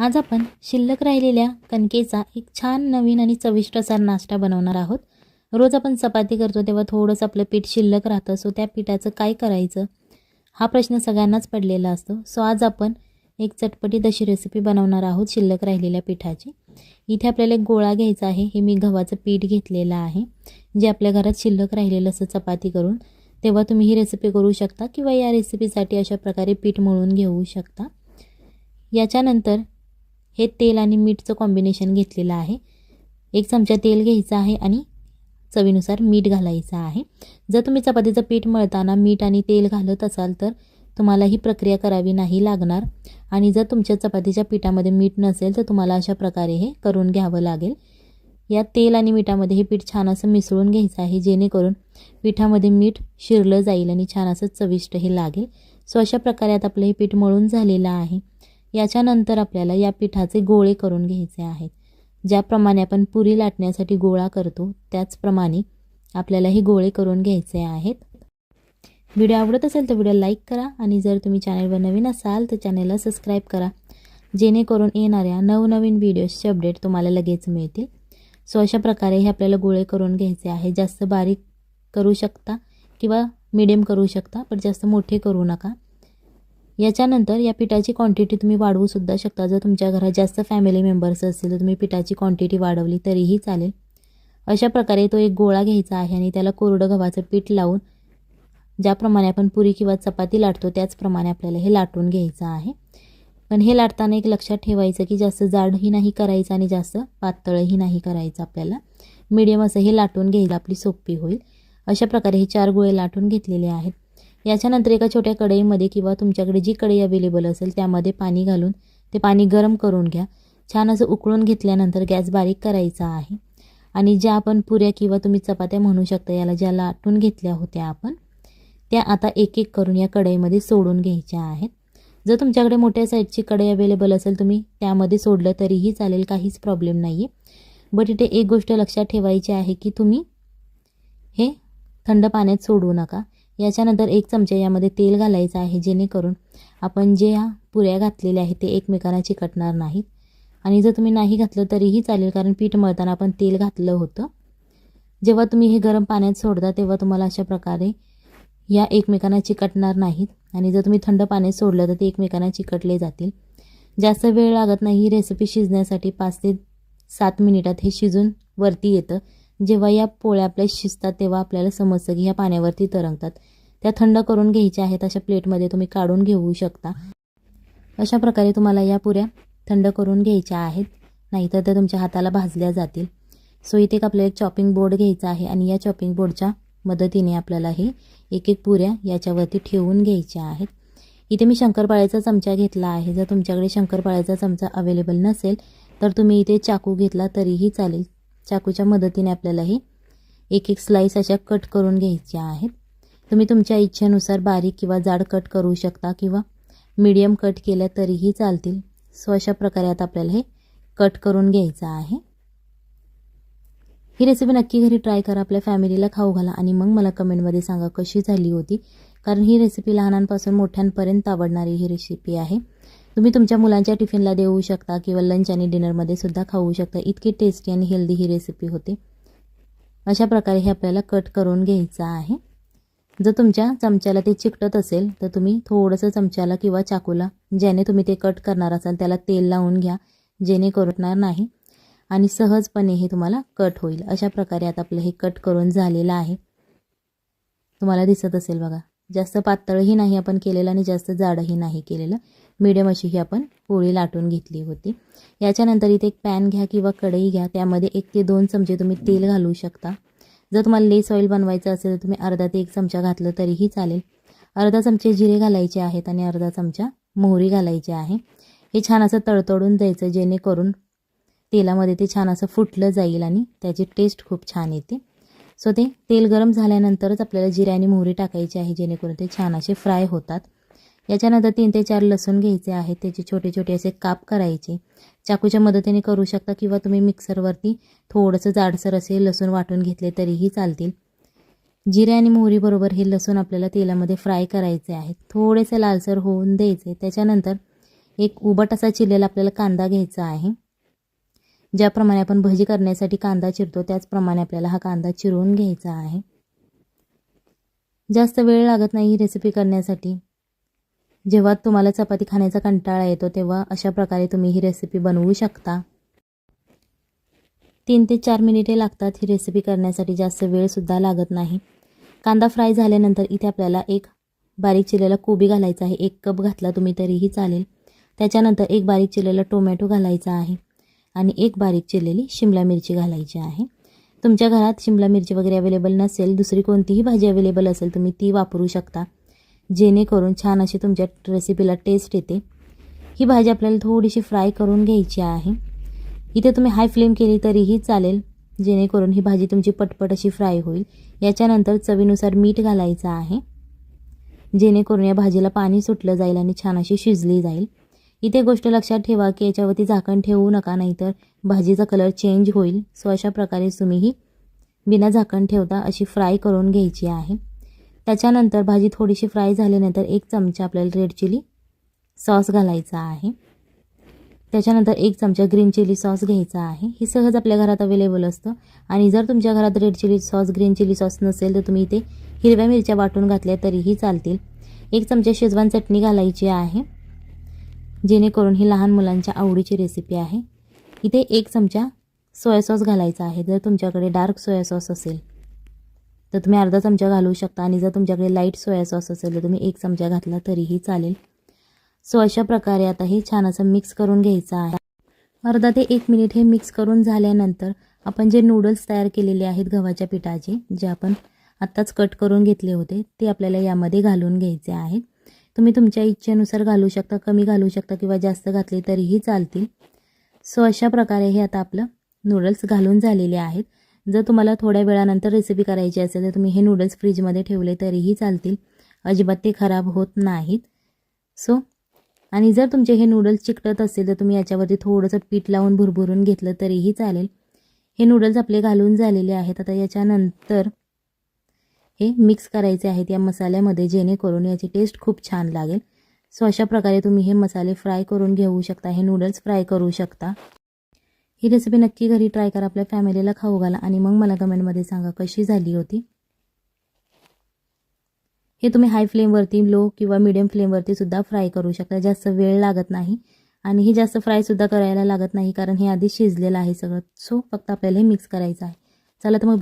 आज आपण शिल्लक राहिलेल्या कणकेचा एक छान नवीन आणि चविष्ट असा नाश्ता बनवणार आहोत. रोज आपण चपाती करतो तेव्हा थोडंसं आपलं पीठ शिल्लक राहतं. सो त्या पिठाचं काय करायचं? हा प्रश्न सगळ्यांनाच पडलेला असतो. सो आज आपण एक चटपटीत अशी रेसिपी बनवणार आहोत शिल्लक राहिलेल्या पिठाची. इथे आपल्याला एक गोळा घ्यायचा आहे. हे मी गव्हाचं पीठ घेतलेलं आहे. जे आपल्या घरात शिल्लक राहिलेलं असं चपाती करून. तेव्हा तुम्ही ही रेसिपी करू शकता किंवा या रेसिपीसाठी अशा प्रकारे पीठ मळून घेऊ शकता. याच्यानंतर हे तेल आणि मीठचं कॉम्बिनेशन घेतलेलं आहे. एक चमचा तेल घ्यायचं आहे आणि चवीनुसार मीठ घालायचं आहे. जर तुम्ही चपातीचं पीठ मळताना मीठ आणि तेल घालत असाल तर तुम्हाला ही प्रक्रिया करावी नाही लागणार. आणि जर तुमच्या चपातीच्या पिठामध्ये मीठ नसेल तर तुम्हाला अशा प्रकारे हे करून घ्यावं लागेल. या तेल आणि मिठामध्ये हे पीठ छान असं मिसळून घ्यायचं आहे जेणेकरून पिठामध्ये मीठ शिरलं जाईल आणि छान असं चविष्ट हे लागेल. सो अशा प्रकारे आता आपलं हे पीठ मळून झालेलं आहे. याच्यानंतर आपल्याला या पिठाचे गोळे करून घ्यायचे आहेत. ज्याप्रमाणे आपण पुरी लाटण्यासाठी गोळा करतो त्याचप्रमाणे आपल्याला हे गोळे करून घ्यायचे आहेत. व्हिडिओ आवडत असेल तर व्हिडिओ लाईक करा आणि जर तुम्ही चॅनलवर नवीन असाल तर चॅनलला सबस्क्राईब करा. जेणेकरून येणाऱ्या नवनवीन व्हिडिओजचे अपडेट तुम्हाला लगेच मिळतील. सो अशा प्रकारे हे आपल्याला गोळे करून घ्यायचे आहे. जास्त बारीक करू शकता किंवा मिडियम करू शकता पण जास्त मोठे करू नका. याच्यानंतर या पिठाची क्वांटिटी तुम्ही वाढवूसुद्धा शकता. जर तुमच्या घरात जास्त फॅमिली मेंबर्स असतील तर तुम्ही पिठाची क्वांटिटी वाढवली तरीही चालेल. अशा प्रकारे तो एक गोळा घ्यायचा आहे आणि त्याला कोरडं गव्हाचं पीठ लावून ज्याप्रमाणे आपण पुरी किंवा चपाती लाटतो त्याचप्रमाणे आपल्याला हे लाटून घ्यायचं आहे. पण हे लाटताना एक लक्षात ठेवायचं की जास्त जाडही नाही करायचं आणि जास्त पातळही नाही करायचं आपल्याला. मीडियम असं हे लाटून घ्यायला आपली सोपी होईल. अशा प्रकारे हे चार गोळे लाटून घेतलेले आहेत. याच्यानंतर एका छोट्या कढईमध्ये किंवा तुमच्याकडे जी कढई अवेलेबल असेल त्यामध्ये पाणी घालून ते पाणी गरम करून घ्या. छान असं उकळून घेतल्यानंतर गॅस बारीक करायचा आहे. आणि ज्या आपण पुऱ्या किंवा तुम्ही चपात्या म्हणू शकता याला ज्या लाटून घेतल्या होत्या आपण त्या आता एक एक करून या कढईमध्ये सोडून घ्यायच्या आहेत. जर तुमच्याकडे मोठ्या साईजची कढई अवेलेबल असेल तुम्ही त्यामध्ये सोडलं तरीही चालेल काहीच प्रॉब्लेम नाही आहे बट इथे एक गोष्ट लक्षात ठेवायची आहे की तुम्ही हे थंड पाण्यात सोडू नका. याच्यानंतर एक चमचा यामध्ये तेल घालायचं आहे जेणेकरून आपण जे या पुऱ्या घातलेल्या आहेत ते एकमेकांना चिकटणार नाहीत. आणि जर तुम्ही नाही घातलं तरीही चालेल कारण पीठ मळताना आपण तेल घातलं होतं. जेव्हा तुम्ही हे गरम पाण्यात सोडता तेव्हा तुम्हाला अशा प्रकारे या एकमेकांना चिकटणार नाहीत. आणि जर तुम्ही थंड पाण्यात सोडलं तर ते एकमेकांना चिकटले जातील. जास्त वेळ लागत नाही ही रेसिपी शिजण्यासाठी पाच ते सात मिनिटात हे शिजून वरती येतं. जेव्हा या पोळ्या आपल्या शिजतात तेव्हा आपल्याला समजतं की ह्या पाण्यावरती तरंगतात. त्या थंड करून घ्यायच्या आहेत अशा प्लेटमध्ये तुम्ही काढून घेऊ शकता. अशा प्रकारे तुम्हाला या पुऱ्या थंड करून घ्यायच्या आहेत नाहीतर त्या तुमच्या हाताला भाजल्या जातील. सो इथे एक आपल्याला एक चॉपिंग बोर्ड घ्यायचा आहे आणि या चॉपिंग बोर्डच्या मदतीने आपल्याला हे एक एक पुऱ्या याच्यावरती ठेवून घ्यायच्या आहेत. इथे मी शंकरपाळ्याचा चमचा घेतला आहे. जर तुमच्याकडे शंकरपाळ्याचा चमचा अवेलेबल नसेल तर तुम्ही इथे चाकू घेतला तरीही चालेल. चाकूच्या मदतीने आपल्याला हे एक एक स्लाईस अशा कट करून घ्यायच्या आहेत. तुम्ही तुमच्या इच्छेनुसार बारीक किंवा जाड कट करू शकता किंवा मीडियम कट केल्या तरीही चालतील. सो अशा प्रकारे आता आपल्याला हे कट करून घ्यायचं आहे. ही रेसिपी नक्की घरी ट्राय करा आपल्या फॅमिलीला खाऊ घाला आणि मग मला कमेंटमध्ये सांगा कशी झाली होती. कारण ही रेसिपी लहानांपासून मोठ्यांपर्यंत आवडणारी ही रेसिपी आहे. तुम्ही तुमच्या मुलांच्या टिफिनला देऊ शकता किंवा लंच आणि डिनरमध्ये सुद्धा खाऊ शकता. इतकी टेस्टी आणि हेल्दी ही रेसिपी होते. अशा प्रकारे हे आपल्याला कट करून घ्यायचं आहे. जर तुमच्या चमच्याला ते चिकटत असेल तर तुम्ही थोडंसं चमच्याला किंवा चाकूला ज्याने तुम्ही ते कट करणार असाल त्याला तेल लावून घ्या जेणेकरून नाही. आणि सहजपणे हे तुम्हाला कट होईल. अशा प्रकारे आता आपलं हे कट करून झालेलं आहे. तुम्हाला दिसत असेल बघा. जास्त पातळही नाही आपण केलेलं आणि जास्त जाडही नाही केलेलं. मीडियम अशी ही आपण पोळी लाटून घेतली होती. याच्यानंतर इथे एक पॅन घ्या किंवा कढई घ्या. त्यामध्ये एक ते दोन चमचे तुम्ही तेल घालू शकता. जर तुम्हाला लेस ऑइल बनवायचं असेल तर तुम्ही अर्धा ते एक चमचा घातलं तरीही चालेल. अर्धा चमचे जिरे घालायचे आहेत आणि अर्धा चमचा मोहरी घालायची आहे. हे छान असं तळतळून द्यायचं जेणेकरून तेलामध्ये ते छान असं फुटलं जाईल आणि त्याची टेस्ट खूप छान येते. सो ते तेल गरम झाल्यानंतरच आपल्याला जिरे आणि मोहरी टाकायची आहे जेणेकरून ते छान असे फ्राय होतात. याच्यानंतर तीन ते चार लसूण घ्यायचे आहेत त्याचे छोटे छोटे असे काप करायचे. चाकूच्या मदतीने करू शकता किंवा तुम्ही मिक्सरवरती थोडंसं जाडसर असे लसूण वाटून घेतले तरीही चालतील. जिरे आणि मोहरीबरोबर हे लसूण आपल्याला तेलामध्ये फ्राय करायचे आहेत. थोडेसे लालसर होऊन द्यायचे. त्याच्यानंतर एक उबट असा चिरलेला आपल्याला कांदा घ्यायचा आहे. ज्याप्रमाणे आपण भजी करण्यासाठी कांदा चिरतो त्याचप्रमाणे आपल्याला हा कांदा चिरून घ्यायचा आहे. जास्त वेळ लागत नाही ही रेसिपी करण्यासाठी. जेव्हा तुम्हाला चपाती खाण्याचा कंटाळा येतो तेव्हा अशा प्रकारे तुम्ही ही रेसिपी बनवू शकता. तीन ते चार मिनिटे लागतात ही रेसिपी करण्यासाठी जास्त वेळसुद्धा लागत नाही. कांदा फ्राय झाल्यानंतर इथे आपल्याला एक बारीक चिरलेला कोबी घालायचा आहे. एक कप घातला तुम्ही तरीही चालेल. त्याच्यानंतर एक बारीक चिरलेला टोमॅटो घालायचा आहे. आणि एक बारीक चिरलेली शिमला मिरची घालायची आहे. तुमच्या घरात शिमला मिरची वगैरे अवेलेबल नसेल दुसरी कोणतीही भाजी अवेलेबल असेल तुम्ही ती वापरू शकता. जेणेकरून छान अशी तुमच्या रेसिपीला टेस्ट येते. ही भाजी आपल्याला थोडीशी फ्राय करून घ्यायची आहे. इथे तुम्ही हाय फ्लेम केली तरीही चालेल जेणेकरून ही भाजी तुमची पटपट अशी फ्राय होईल. याच्यानंतर चवीनुसार मीठ घालायचं आहे. जेणेकरून या भाजीला पाणी सुटलं जाईल आणि छान अशी शिजली जाईल. इथे गोष्ट लक्षात ठेवा की याच्यावरती झाकण ठेवू नका नाहीतर भाजीचा कलर चेंज होईल. सो अशा प्रकारे तुम्ही ही बिना झाकण ठेवता अशी फ्राय करून घ्यायची आहे. त्याच्यानंतर भाजी थोडीशी फ्राय झाल्यानंतर एक चमचा आपल्याला रेड चिली सॉस घालायचा आहे. त्याच्यानंतर एक चमचा ग्रीन चिली सॉस घ्यायचा आहे. ही सहज आपल्या घरात अवेलेबल असतं. आणि जर तुमच्या घरात red chili sauce green chili sauce नसेल तर तुम्ही इथे हिरव्या मिरच्या वाटून घातल्या तरीही चालतील. एक चमचा शेजवान चटणी घालायची आहे. जेणेकरून ही लहान मुलांच्या आवडीची रेसिपी आहे. इथे एक चमचा सोया सॉस घालायचा आहे. जर तुमच्याकडे डार्क सोया सॉस असेल तर तुम्ही अर्धा चमचा घालू शकता. आणि जर तुमच्याकडे लाइट सोया सॉस असेल तर तुम्ही एक चमचा घातला तरीही चालेल. सो अशा प्रकारे आता हे छान असं मिक्स करून घ्यायचं आहे. अर्धा ते एक मिनिट हे मिक्स करून झाल्यानंतर आपण जे नूडल्स तयार केलेले आहेत गव्हाच्या पिठाचे जे आपण आत्ताच कट करून घेतले होते ते आपल्याला यामध्ये घालून घ्यायचे आहेत. तुम्ही तुमच्या इच्छेनुसार घालू शकता कमी घालू शकता किंवा जास्त घातले तरीही चालतील. सो अशा प्रकारे हे आता आपलं नूडल्स घालून झालेले आहेत. जर तुम्हाला थोड्या वेळानंतर रेसिपी करायची असेल तर तुम्ही हे नूडल्स फ्रीजमध्ये ठेवले तरीही चालतील. अजिबात ते खराब होत नाहीत. सो आणि जर तुमचे हे नूडल्स चिकटत असेल तर तुम्ही याच्यावरती थोडंसं पीठ लावून भुरभुरून घेतलं तरीही चालेल. हे नूडल्स आपले घालून झालेले आहेत. आता याच्यानंतर हे मिक्स करायचे आहेत या मसाल्यामध्ये जेणेकरून याची टेस्ट खूप छान लागेल. सो अशा प्रकारे तुम्ही हे मसाले फ्राय करून घेऊ शकता हे नूडल्स फ्राय करू शकता. ही रेसिपी नक्की घरी ट्राय करा आपल्या फॅमिलीला खाऊ घाला आणि मग मला कमेंटमध्ये सांगा कशी झाली होती. हे तुम्ही हाय फ्लेमवरती लो किंवा मिडियम फ्लेमवरती सुद्धा फ्राय करू शकता. जास्त वेळ लागत नाही आणि हे जास्त फ्रायसुद्धा करायला लागत नाही कारण हे आधी शिजलेलं आहे सगळं. सो फक्त आपल्याला हे मिक्स करायचं आहे. चला तर मग